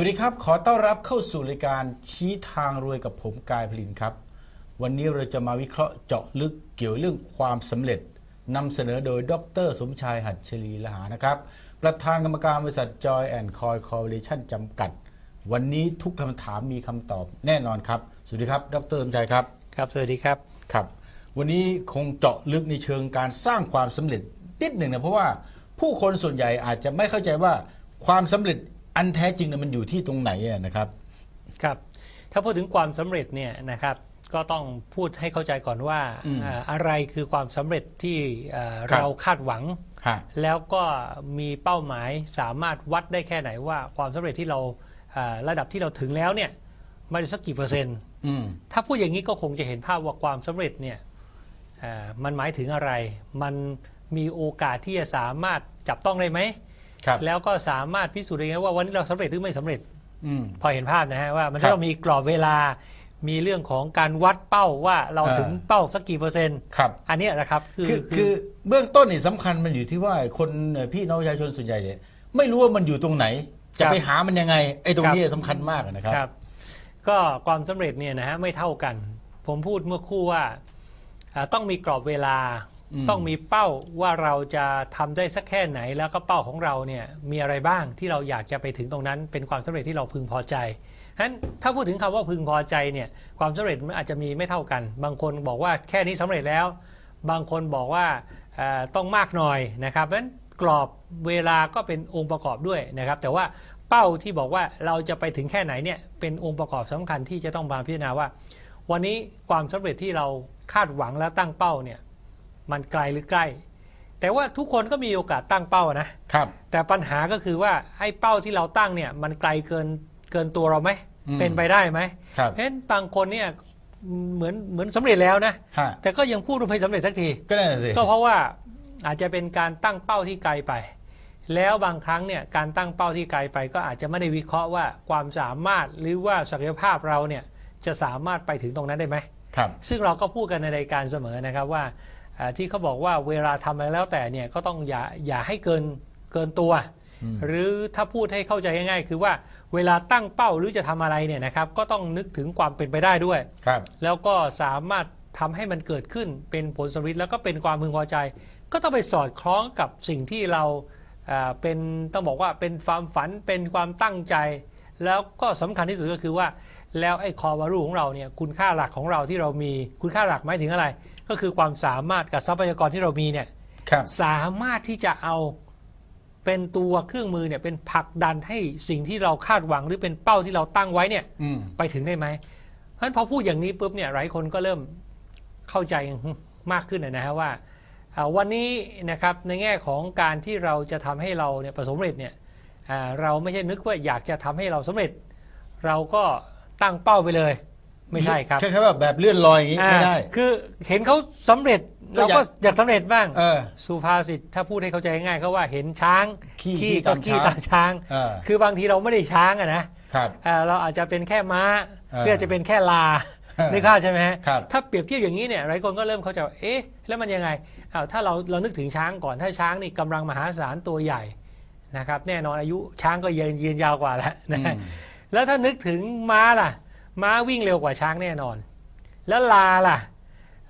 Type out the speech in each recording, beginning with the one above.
วัสดีครับ ขอต้อนรับเข้าสู่รายการชี้ทางรวยกับผมกายพลินครับ วันนี้เราจะมาวิเคราะห์เจาะลึกเกี่ยวเรื่องความสำเร็จนำเสนอโดยดร สมชายหัดเฉลีละหานะครับ ประธานกรรมการบริษัท Joy and Coy Corporation จำกัด วันนี้ทุกคำถามมีคำตอบแน่นอนครับ สวัสดีครับ ดร สมชายครับ ครับ สวัสดีครับ ครับ วันนี้คงเจาะลึกในเชิงการสร้างความสำเร็จนิดหนึ่งนะเพราะว่าผู้คนส่วนใหญ่อาจจะไม่เข้าใจว่าความสำเร็จ อันแท้จริงนะมันอยู่ที่ตรงไหนอะนะครับครับถ้าพูดถึงความสำเร็จเนี่ยนะครับก็ต้องพูดให้เข้าใจก่อนว่าอืมอ่าอะไรคือความสำเร็จที่อ่าครับเราคาดหวัง ฮะ แล้วก็มีเป้าหมายสามารถวัดได้แค่ไหนว่าความสำเร็จที่เราอ่าระดับที่เราถึงแล้วเนี่ยมันสักกี่เปอร์เซ็นต์ อืม ถ้าพูดอย่างนี้ก็คงจะเห็นภาพว่าความสำเร็จเนี่ยอ่ามันหมายถึงอะไร มันมีโอกาสที่จะสามารถจับต้องได้ไหม ครับแล้วก็สามารถพิสูจน์ได้ไงว่าวันนี้เราสำเร็จหรือไม่สำเร็จ อืม พอเห็นภาพนะฮะว่ามันครับต้องมีกรอบเวลา มีเรื่องของการวัดเป้าว่าเราอ่าถึงเป้าสักกี่เปอร์เซ็นต์ ครับ อันเนี้ยนะครับคือคือคือเบื้องต้นนี่สำคัญมันอยู่ที่ว่าคนเอ่อพี่น้องประชาชนส่วนใหญ่เนี่ยไม่รู้ว่ามันอยู่ตรงไหน จะไปหามันยังไงไอ้ตรงนี้สำคัญมากนะครับครับ ก็ความสำเร็จเนี่ยนะฮะไม่เท่ากัน ผมพูดเมื่อครู่ว่าอ่าต้องมีกรอบเวลาอืม ต้องมีเป้าว่าเราจะทำได้สักแค่ไหน แล้วก็เป้าของเราเนี่ยมีอะไรบ้างที่เราอยากจะไปถึงตรงนั้น เป็นความสำเร็จที่เราพึงพอใจฉะนั้นถ้าพูดถึงคำว่าพึงพอใจเนี่ยความสำเร็จมันอาจจะมีไม่เท่ากัน บางคนบอกว่าแค่นี้สำเร็จแล้ว บางคนบอกว่าต้องมากหน่อยนะครับเพราะฉะนั้นกรอบเวลาก็เป็นองค์ประกอบด้วยนะครับ แต่ว่าเป้าที่บอกว่าเราจะไปถึงแค่ไหนเนี่ยเป็นองค์ประกอบสำคัญที่จะต้องมาพิจารณาว่า วันนี้ความสำเร็จที่เราคาดหวังและตั้งเป้าเนี่ย มันไกลหรือใกล้ แต่ว่าทุกคนก็มีโอกาสตั้งเป้านะครับ แต่ปัญหาก็คือว่าไอ้เป้าที่เราตั้งเนี่ยมันไกลเกินเกินตัวเราไหมอืม เป็นไปได้ไหมครับ เพราะฉะนั้นบางคนเนี่ยเหมือนเหมือนสำเร็จแล้วนะฮะ แต่ก็ยังพูดว่าไม่สำเร็จสักที ก็นั่นนะสิ ก็เพราะว่าอาจจะเป็นการตั้งเป้าที่ไกลไป แล้วบางครั้งเนี่ยการตั้งเป้าที่ไกลไป ก็อาจจะไม่ได้วิเคราะห์ว่าความสามารถหรือว่าศักยภาพเราเนี่ยจะสามารถไปถึงตรงนั้นได้ไหม ครับ ซึ่งเราก็พูดกันในรายการเสมอนะครับว่าอ่า ที่เขาบอกว่าเวลาทำอะไรแล้วแต่เนี่ยก็ต้องอย่าอย่าให้เกินเกินตัวอืมหรือถ้าพูดให้เข้าใจง่ายๆ คือว่าเวลาตั้งเป้าหรือจะทำอะไรเนี่ยนะครับก็ต้องนึกถึงความเป็นไปได้ด้วย ครับ แล้วก็สามารถทำให้มันเกิดขึ้นเป็นผลสำเร็จแล้วก็เป็นความพึงพอใจ ก็ต้องไปสอดคล้องกับสิ่งที่เราอ่าเป็นต้องบอกว่าเป็นความฝันเป็นความตั้งใจ แล้วก็สำคัญที่สุดก็คือว่า แล้วไอ้คอวารูของเราเนี่ยคุณค่าหลักของเราที่เรามีคุณค่าหลักหมายถึงอะไร ก็คือความสามารถกับทรัพยากรที่เรามีเนี่ยครับ สามารถที่จะเอาเป็นตัวเครื่องมือเนี่ยเป็นผลักดันให้สิ่งที่เราคาดหวังหรือเป็นเป้าที่เราตั้งไว้เนี่ยอืม ไปถึงได้ไหมเพราะฉะนั้นพอพูดอย่างนี้ปุ๊บเนี่ยหลายคนก็เริ่มเข้าใจมากขึ้นนะฮะว่าอ่าวันนี้นะครับในแง่ของการที่เราจะทำให้เราเนี่ยประสบความสำเร็จเนี่ยอ่าเราไม่ใช่นึกว่าอยากจะทำให้เราสำเร็จ เราก็ตั้งเป้าไปเลย ไม่ใช่ครับแค่ๆแบบแบบเลื่อนลอยอย่างนี้ไม่ได้อ่าคือเห็นเขาสำเร็จก็เราอยากก็อยากสำเร็จบ้างเออสุภาษิตถ้าพูดให้เข้าใจง่ายเขาว่าเห็นช้างขี้ขี้ขี้ก็ตามขี้ช้างตามช้างเออคือบางทีเราไม่ได้ช้างอะนะครับอ่าเราอาจจะเป็นแค่ม้าเออเพื่อจะเป็นแค่ลาเออนึกภาพใช่ไหมฮะครับถ้าเปรียบเทียบอย่างนี้เนี่ยหลายคนก็เริ่มเข้าใจว่าเอ๊ะแล้วมันยังไงอ้าวถ้าเราเรานึกถึงช้างก่อนถ้าช้างนี่กำลังมหาศาลตัวใหญ่นะครับแน่นอนอายุช้างก็ยืนยืนยาวกว่าแล้วนะอืมแล้วถ้านึกถึงม้าล่ะ ม้าวิ่งเร็วกว่าช้างแน่นอน แล้วลาล่ะ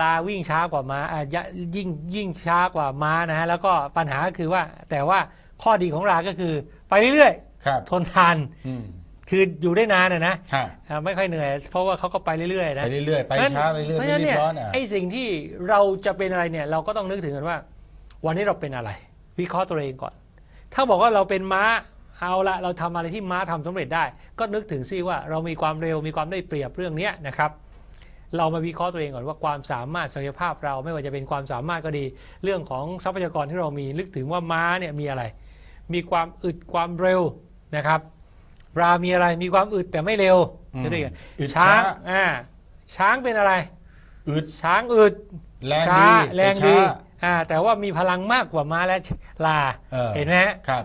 ลาวิ่งช้ากว่าม้าอะยะยิ่งยิ่งช้ากว่าม้านะฮะแล้วก็ปัญหาก็คือว่า แต่ว่าข้อดีของลาก็คือ ไปเรื่อยครับๆทนทานอืมคืออยู่ได้นานนะนะฮะอ่าไม่ค่อยเหนื่อย เพราะว่าเขาก็ไปเรื่อยๆไปนะเรื่อยๆไปช้าไปเรื่อยเพๆราะไม่ฉะนั้นรีเนี่บยร้อนอะไอ้สิ่งที่เราจะเป็นอะไรเนี่ย เราก็ต้องนึกถึงกันว่า วันนี้เราเป็นอะไร วิเคราะห์ตัวเองก่อน ถ้าบอกว่าเราเป็นม้า เอาละเราทำอะไรที่ม้าทำสำเร็จได้ ก็นึกถึงซิว่าเรามีความเร็วมีความได้เปรียบเรื่องเนี้ยนะครับเรามาวิเคราะห์ตัวเองก่อนว่าความสามารถศักยภาพเราไม่ว่าจะเป็นความสามารถก็ดี เรื่องของทรัพยากรที่เรามีนึกถึงว่าม้าเนี่ยมีอะไร มีความอึดความเร็วนะครับรามีอะไรมีความอึดแต่ไม่เร็วอืมนึกถึงกันอึดช้างช้าอ่าช้างเป็นอะไร อึดช้างอึดแรงช้าดีแรงแต่ดีช้าอ่าแต่ว่ามีพลังมากกว่าม้าและลาเออเห็นไหมฮะครับ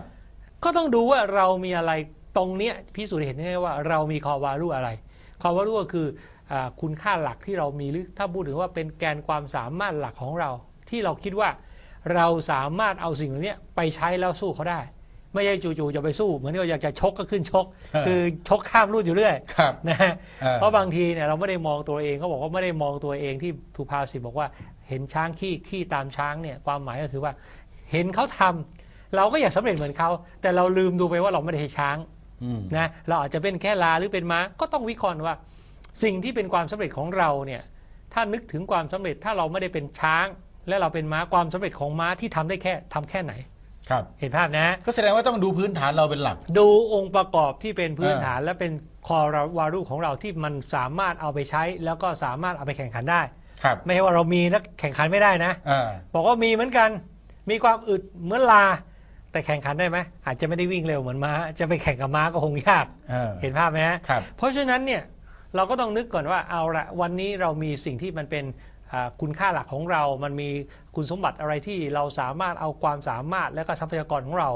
ก็ต้องดูว่าเรามีอะไรตรงเนี้ยพิสูจน์เห็นได้ว่าเรามีคอวารุอะไรคอวารุก็คืออาคุณค่าหลักที่เรามีหรือถ้าพูดถึงว่าเป็นแกนความสามารถหลักของเรา ที่เราคิดว่าเราสามารถเอาสิ่งเหล่านี้ไปใช้แล้วสู้เขาได้ ไม่ใช่จู่ๆจะไปสู้ เหมือนที่เราอยากจะชกก็ขึ้นชกเออคือชกข้ามรุ่นอยู่เรื่อยครับนะฮะเออเพราะบางทีเนี่ยเราไม่ได้มองตัวเองเขาบอกว่าไม่ได้มองตัวเองที่ทูพาสิบอกว่าเห็นช้างขี้ขี้ตามช้างเนี่ยความหมายก็คือว่าเห็นเขาทำ เราก็อยากสำเร็จเหมือนเขา แต่เราลืมดูไปว่าเราไม่ได้ใช่ช้างอืมนะเราอาจจะเป็นแค่ลาหรือเป็นม้าก็ต้องวิเคราะห์ว่า สิ่งที่เป็นความสำเร็จของเราเนี่ยถ้านึกถึงความสำเร็จถ้าเราไม่ได้เป็นช้าง และเราเป็นม้าความสำเร็จของม้าที่ทำได้แค่ทำแค่ไหนครับเห็นภาพนะ ก็แสดงว่าต้องดูพื้นฐานเราเป็นหลัก ดูองค์ประกอบที่เป็นพื้นฐานและเป็นคอวารุของเราที่มันสามารถเอาไปใช้ แล้วก็สามารถเอาไปแข่งขันได้ครับไม่ใช่ว่าเรามีแล้วแข่งขันไม่ได้นะอ่าบอกว่ามีเหมือนกัน มีความอึดเหมือนลา แต่แข่งขันได้ไหมอาจจะไม่ได้วิ่งเร็วเหมือนม้า จะไปแข่งกับม้าก็คงยากเออเห็นภาพไหมฮะครับ เพราะฉะนั้นเนี่ยเราก็ต้องนึกก่อนว่าเอาละวันนี้เรามีสิ่งที่มันเป็นอ่าคุณค่าหลักของเรา มันมีคุณสมบัติอะไรที่เราสามารถเอาความสามารถและก็ทรัพยากรของเรา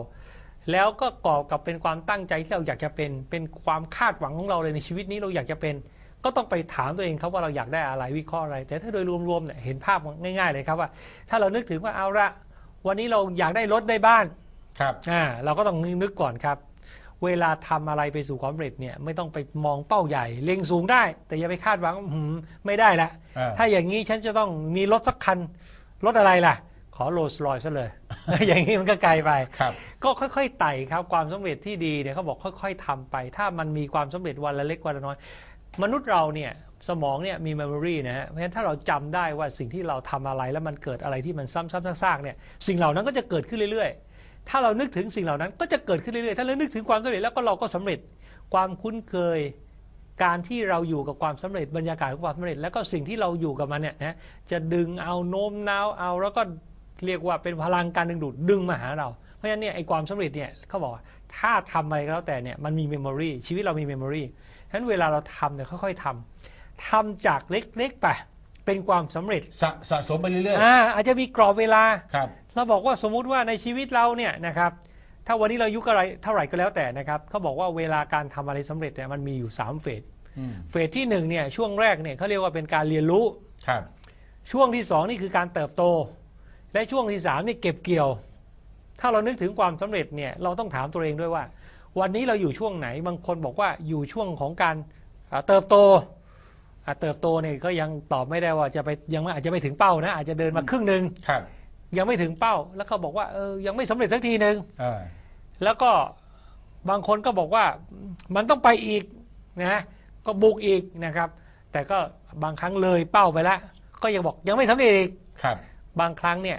แล้วก็ก่อกับเป็นความตั้งใจที่เราอยากจะเป็น เป็นความคาดหวังของเราเลยในชีวิตนี้เราอยากจะเป็น ก็ต้องไปถามตัวเองครับว่าเราอยากได้อะไรวิเคราะห์อะไร แต่ถ้าโดยรวมๆเนี่ยเห็นภาพง่าย ๆ เลยครับว่า ถ้าเรานึกถึงว่าเอาละวันนี้เราอยากได้รถได้บ้าน ครับอ่าเราก็ต้องนึกก่อนครับ เวลาทำอะไรไปสู่ความสำเร็จเนี่ยไม่ต้องไปมองเป้าใหญ่ เล็งสูงได้ แต่อย่าไปคาดหวังว่าหืมไม่ได้ละอ่าถ้าอย่างนี้ฉันจะต้องมีรถสักคันรถอะไรล่ะ ขอโรลส์รอยซะเลย อย่างนี้มันก็ไกลไปครับก็ค่อยๆไต่ครับความสำเร็จที่ดีเนี่ยเขาบอกค่อย ๆทำไป ถ้ามันมีความสำเร็จวันละเล็กวันละน้อย มนุษย์เราเนี่ยสมองเนี่ยมีเมมโมรีนะฮะ เพราะฉะนั้นถ้าเราจำได้ว่าสิ่งที่เราทำอะไรแล้วมันเกิดอะไรที่มันซ้ำๆซากๆเนี่ยสิ่งเหล่านั้นก็จะเกิดขึ้นเรื่อยๆ ถ้าเรานึกถึงสิ่งเหล่านั้นก็จะเกิดขึ้นเรื่อยๆ ถ้าเรานึกถึงความสำเร็จแล้วก็เราก็สำเร็จ ความคุ้นเคย การที่เราอยู่กับความสำเร็จบรรยากาศของความสำเร็จ แล้วก็สิ่งที่เราอยู่กับมันเนี่ยนะจะดึงเอาโน้มน้าวเอาแล้วก็เรียกว่าเป็นพลังการดึงดูดดึงมาหาเรา เพราะฉะนั้นเนี่ยไอ้ความสำเร็จเนี่ยเขาบอกว่าถ้าทำอะไรก็แล้วแต่เนี่ยมันมีเมมโมรีชีวิตเรามีเมมโมรีฉะนั้นเวลาเราทำเนี่ยค่อยๆทำทำจากเล็กๆไปเป็นความสำเร็จสะสะสมไปเรื่อยอ่าอาจจะมีกรอบเวลาๆครับ เราบอกว่าสมมุติว่าในชีวิตเราเนี่ยนะครับถ้าวันนี้เราอายุอะไรเท่าไหร่ก็แล้วแต่นะครับเขาบอกว่าเวลาการทำอะไรสำเร็จเนี่ยมันมีอยู่3เฟสอืมเฟสที่1เนี่ยช่วงแรกเนี่ยเขาเรียกว่าเป็นการเรียนรู้ครับ ช่วงที่ 2 นี่คือการเติบโต และช่วงที่3นี่เก็บเกี่ยว ถ้าเรานึกถึงความสำเร็จเนี่ยเราต้องถามตัวเองด้วยว่า วันนี้เราอยู่ช่วงไหนบางคนบอกว่าอยู่ช่วงของการอ่าเติบโตอ่าเติบโตเนี่ยก็ยังตอบไม่ได้ว่าจะไปยังไม่อาจจะไม่ถึงเป้านะอาจจะเดินมาครึ่งหนึ่งครับ ยังไม่ถึงเป้า แล้วก็บอกว่าเออยังไม่สำเร็จสักทีหนึ่งอ่าแล้วก็บางคนก็บอกว่ามันต้องไปอีกนะก็บุกอีกนะครับ แต่ก็บางครั้งเลยเป้าไปแล้วก็ยังบอกยังไม่สำเร็จอีกครับ บางครั้งเนี่ย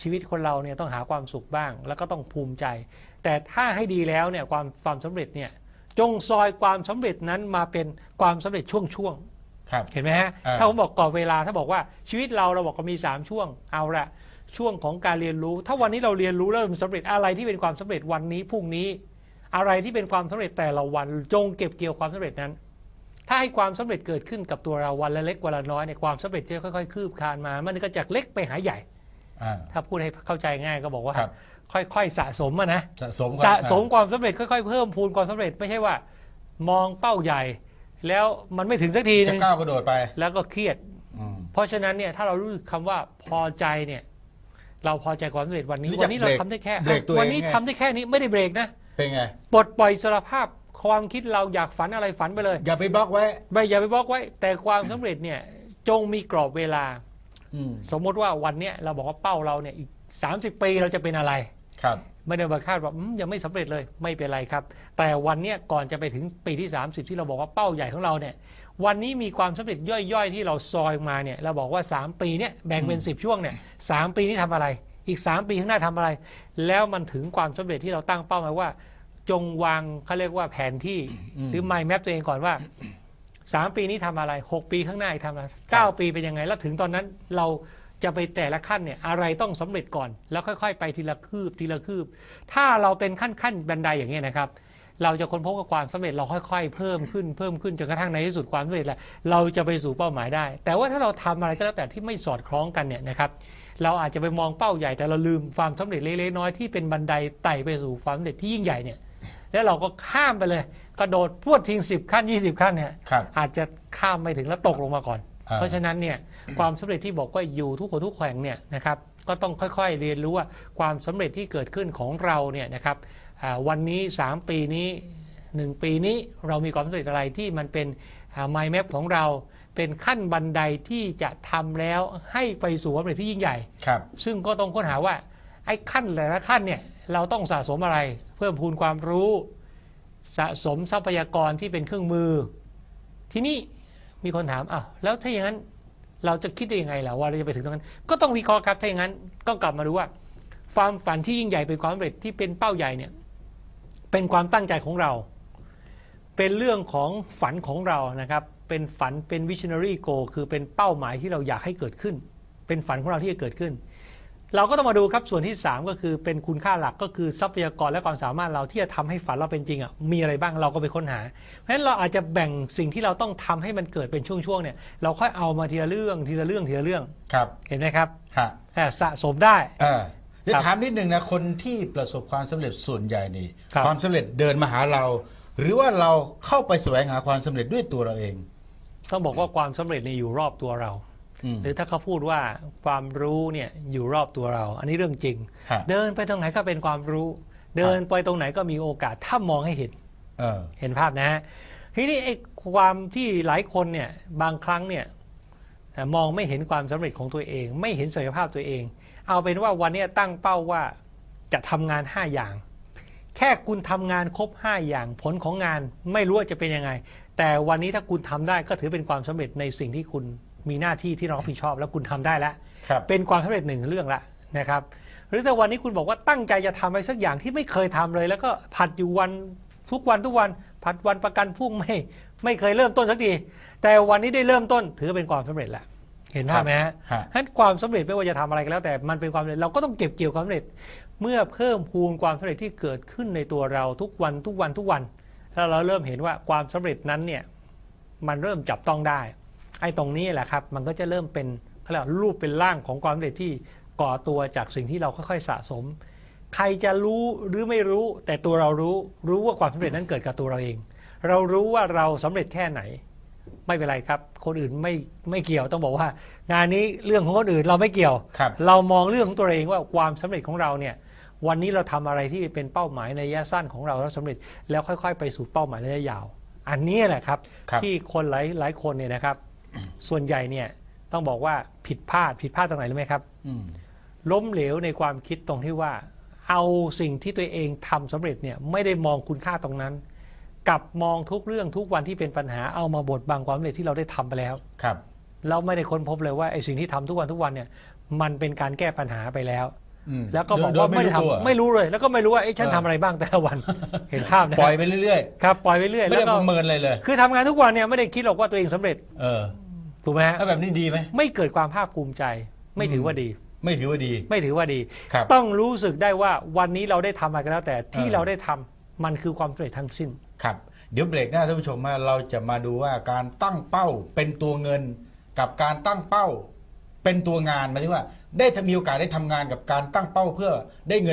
ชีวิตคนเราเนี่ยต้องหาความสุขบ้าง แล้วก็ต้องภูมิใจ แต่ถ้าให้ดีแล้วเนี่ยความความสำเร็จเนี่ยจงซอยความสำเร็จนั้นมาเป็นความสำเร็จช่วงๆครับเห็นไหมฮะอ่าถ้าผมบอกกรอบเวลาถ้าบอกว่าชีวิตเราเราบอกว่ามี 3 ช่วงเอาละ ช่วงของการเรียนรู้ ถ้าวันนี้เราเรียนรู้แล้วมันสำเร็จอะไรที่เป็นความสำเร็จวันนี้พรุ่งนี้ อะไรที่เป็นความสำเร็จแต่ละวันจงเก็บเกี่ยวความสำเร็จนั้น ถ้าให้ความสำเร็จเกิดขึ้นกับตัวเราวันละเล็กวันละน้อยเนี่ยความสำเร็จจะค่อยๆ คืบคลานมา มันก็จากเล็กไปหาใหญ่อ่าถ้าพูดให้เข้าใจง่ายก็บอกว่าครับค่อยๆสะสมอะนะสะสมสะครับสมความสำเร็จค่อยๆ เพิ่มพูนความสำเร็จไม่ใช่ว่า มองเป้าใหญ่ แล้วมันไม่ถึงสักทีจะนึงก้าวกระโดดไป แล้วก็เครียดอืมเพราะฉะนั้นเนี่ยถ้าเรารู้สึกคำว่าพอใจเนี่ย เราพอใจความสำเร็จวันนี้ รู้จักวันนี้เราเบรกทำได้แค่เบรกตัวเองวันนี้ไง ทำได้แค่นี้ไม่ได้เบรกนะเป็นไง ปลดปล่อยสารภาพความคิดเราอยากฝันอะไรฝันไปเลย อย่าไปบล็อกไว้ ไม่อย่าไปบล็อกไว้ แต่ความสำเร็จเนี่ยจงมีกรอบเวลา อืมสมมติว่าวันเนี้ยเราบอกว่าเป้าเราเนี่ยอีก 30 ปีเราจะเป็นอะไร ครับ ไม่ได้มาคาดว่าอืมยังไม่สำเร็จเลยไม่เป็นไรครับ แต่วันเนี้ยก่อนจะไปถึงปีที่ 30 ที่เราบอกว่าเป้าใหญ่ของเราเนี่ย วันนี้มีความสำเร็จย่อยๆ ที่เราซอยมาเนี่ยเราบอกว่า 3 ปีเนี่ยแบ่งเป็น 10 ช่วงเนี่ยสามปีนี้ทำอะไร อีก 3 ปีข้างหน้าทำอะไร แล้วมันถึงความสำเร็จที่เราตั้งเป้าหมายว่า จงวางเขาเรียกว่าแผนที่อืมหรือ mind map ตัวเองก่อนว่า 3 ปีนี้ทำอะไร 6 ปีข้างหน้าอีกทำอะไร9ปีเป็นยังไง แล้วถึงตอนนั้นเราจะไปแต่ละขั้นเนี่ยอะไรต้องสำเร็จก่อน แล้วค่อย ๆ ไปทีละคืบทีละคืบ ถ้าเราเป็นขั้นขั้นๆบันไดอย่างนี้ยนะครับ เราจะค้นพบกับความสำเร็จเราค่อยๆ เพิ่มขึ้นเพิ่มขึ้นจนกระทั่งในที่สุดความสำเร็จแหละเราจะไปสู่เป้าหมายได้ แต่ว่าถ้าเราทำอะไรก็แล้วแต่ที่ไม่สอดคล้องกันเนี่ยนะครับเราอาจจะไปมองเป้าใหญ่แต่เราลืมความสำเร็จเล็กๆน้อยๆที่เป็นบันไดไต่ไปสู่ความสำเร็จที่ยิ่งใหญ่เนี่ยแล้วเราก็ข้ามไปเลย กระโดดพรวดทิ้ง10ขั้น20ขั้นเนี่ยครับอาจจะข้ามไม่ถึงแล้วตกลงมาก่อนอ่าเพราะฉะนั้นเนี่ยความสำเร็จที่บอกว่าอยู่ทุกคนทุกแห่งเนี่ยนะครับก็ต้องค่อยๆเรียนรู้ว่าความสำเร็จที่เกิดขึ้นของเราเนี่ยนะครับอ่า วันนี้ 3 ปีนี้ 1 ปีนี้เรามีความสำเร็จอะไรที่มันเป็นไมล์แมปของเราเป็นขั้นบันไดที่จะทำแล้วให้ไปสู่ความสำเร็จที่ยิ่งใหญ่ครับ ซึ่งก็ต้องค้นหาว่าไอ้ขั้นแต่ละขั้นเนี่ยเราต้องสะสมอะไร เพิ่มพูนความรู้สะสมทรัพยากรที่เป็นเครื่องมือ ทีนี้มีคนถามอ้าวแล้วถ้าอย่างนั้นเราจะคิดได้ยังไงล่ะว่าเราจะไปถึงตรงนั้น ก็ต้องวิเคราะห์ครับถ้าอย่างนั้นก็กลับมาดูว่า ความฝันที่ยิ่งใหญ่เป็นความสำเร็จที่เป็นเป้าใหญ่เนี่ย เป็นความตั้งใจของเรา เป็นเรื่องของฝันของเรานะครับ เป็นฝันเป็น visionary goal คือเป็นเป้าหมายที่เราอยากให้เกิดขึ้น เป็นฝันของเราที่จะเกิดขึ้น เราก็ต้องมาดูครับส่วนที่ 3 ก็คือเป็นคุณค่าหลักก็คือทรัพยากรและความสามารถเราที่จะทำให้ฝันเราเป็นจริงอะมีอะไรบ้างเราก็ไปค้นหา เพราะฉะนั้นเราอาจจะแบ่งสิ่งที่เราต้องทำให้มันเกิดเป็นช่วงๆเนี่ยเราค่อยเอามาทีละเรื่องทีละเรื่องทีละเรื่องครับเห็นไหมครับฮะอ่าสะสมได้ เออเดี๋ยวครับถามนิดหนึ่งนะคนที่ประสบความสำเร็จส่วนใหญ่นี่ครับความสำเร็จเดินมาหาเรา หรือว่าเราเข้าไปแสวงหาความสำเร็จด้วยตัวเราเองต้องบอกว่าความสำเร็จเนี่ยอยู่รอบตัวเราอืมหรือถ้าเขาพูดว่าความรู้เนี่ยอยู่รอบตัวเรา อันนี้เรื่องจริงฮะเดินไปตรงไหนก็เป็นความรู้ เดินไปตรงไหนก็มีโอกาสถ้ามองให้เห็นเออเห็นภาพนะฮะทีนี้ไอ้ความที่หลายคนเนี่ยบางครั้งเนี่ยเอ่อมองไม่เห็นความสำเร็จของตัวเอง ไม่เห็นศักยภาพตัวเอง เอาเป็นว่าวันเนี้ยตั้งเป้าว่าจะทำงาน 5 อย่าง แค่คุณทำงานครบ 5 อย่าง ผลของงานไม่รู้ว่าจะเป็นยังไง แต่วันนี้ถ้าคุณทำได้ก็ถือเป็นความสำเร็จในสิ่งที่คุณมีหน้าที่ที่เรารับผิดชอบ แล้วคุณทำได้แล้วครับเป็นความสำเร็จหนึ่งเรื่องละนะครับ หรือแต่วันนี้คุณบอกว่าตั้งใจจะทำอะไรสักอย่างที่ไม่เคยทำเลย แล้วก็ผัดอยู่วันทุกวันทุกวันผัดวันประกันพรุ่งไม่ไม่เคยเริ่มต้นสักทีแต่วันนี้ได้เริ่มต้นถือเป็นความสำเร็จแล้ว เห็นภาพไหมฮะฮะ ฉะนั้นความสำเร็จไม่ว่าจะทำอะไรก็แล้วแต่มันเป็นความสำเร็จเราก็ต้องเก็บเกี่ยวความสำเร็จ เมื่อเพิ่มพูนความสำเร็จที่เกิดขึ้นในตัวเราทุกวันทุกวันทุกวันแล้วเราเริ่มเห็นว่าความสำเร็จนั้นเนี่ยมันเริ่มจับต้องได้ ไอ้ตรงนี้แหละครับ มันก็จะเริ่มเป็นเขาเรียกว่ารูปเป็นร่างของความสำเร็จที่ก่อตัวจากสิ่งที่เราค่อยๆสะสม ใครจะรู้หรือไม่รู้ แต่ตัวเรารู้รู้ว่าความสำเร็จนั้นเกิดกับตัวเราเอง เรารู้ว่าเราสำเร็จแค่ไหน ไม่เป็นไรครับ คนอื่นไม่ไม่เกี่ยวต้องบอกว่า งานนี้เรื่องของคนอื่นเราไม่เกี่ยว ครับ เรามองเรื่องของตัวเองว่าความสำเร็จของเราเนี่ยวันนี้เราทำอะไรที่เป็นเป้าหมายในระยะสั้นของเราแล้วสำเร็จแล้วค่อย ๆ ไปสู่เป้าหมายระยะยาว อันนี้แหละครับครับ ที่คนหลายหลายคนเนี่ยนะครับ ส่วนใหญ่เนี่ยต้องบอกว่าผิดพลาดผิดพลาดตรงไหนรู้ไหมครับ อืมล้มเหลวในความคิดตรงที่ว่า เอาสิ่งที่ตัวเองทำสำเร็จเนี่ยไม่ได้มองคุณค่าตรงนั้น กลับมองทุกเรื่องทุกวันที่เป็นปัญหาเอามาบดบังความสำเร็จที่เราได้ทำไปแล้วครับ เราไม่ได้ค้นพบเลยว่าไอ้สิ่งที่ทำทุกวันทุกวันเนี่ยมันเป็นการแก้ปัญหาไปแล้วอืมแล้วก็บอกโดยว่าไม่ได้รู้ตัวทำไม่รู้เลย แล้วก็ไม่รู้ว่าเอ๊ะฉันเออทำอะไรบ้างแต่ละวันเห็นภาพนะปล่อยไปเรื่อยครับปล่อยไปเรื่อยๆไม่แล้ได้วก็ประเมินอะไรเลย คือทำงานทุกวันเนี่ยไม่ได้คิดหรอกว่าตัวเองสำเร็จ เออถูกไหมฮะแล้วแบบนี้ดีไหมไม่เกิดความภาคภูมิใจ ไม่ถือว่าดี ไม่ถือว่าดี ไม่ถือว่าดีครับต้องรู้สึกได้ว่าวันนี้เราได้ทำอะไรก็แล้วแต่ที่เออเราได้ทำมันคือความสำเร็จทั้งสิ้น ครับเดี๋ยวเบรกหน้าท่านผู้ชมฮะเราจะมาดูว่าการตั้งเป้าเป็นตัวเงิน กับการตั้งเป้าเป็นตัวงานหมายถึงว่า ได้มีโอกาสได้ทำงานกับการตั้งเป้าเพื่อได้เงิน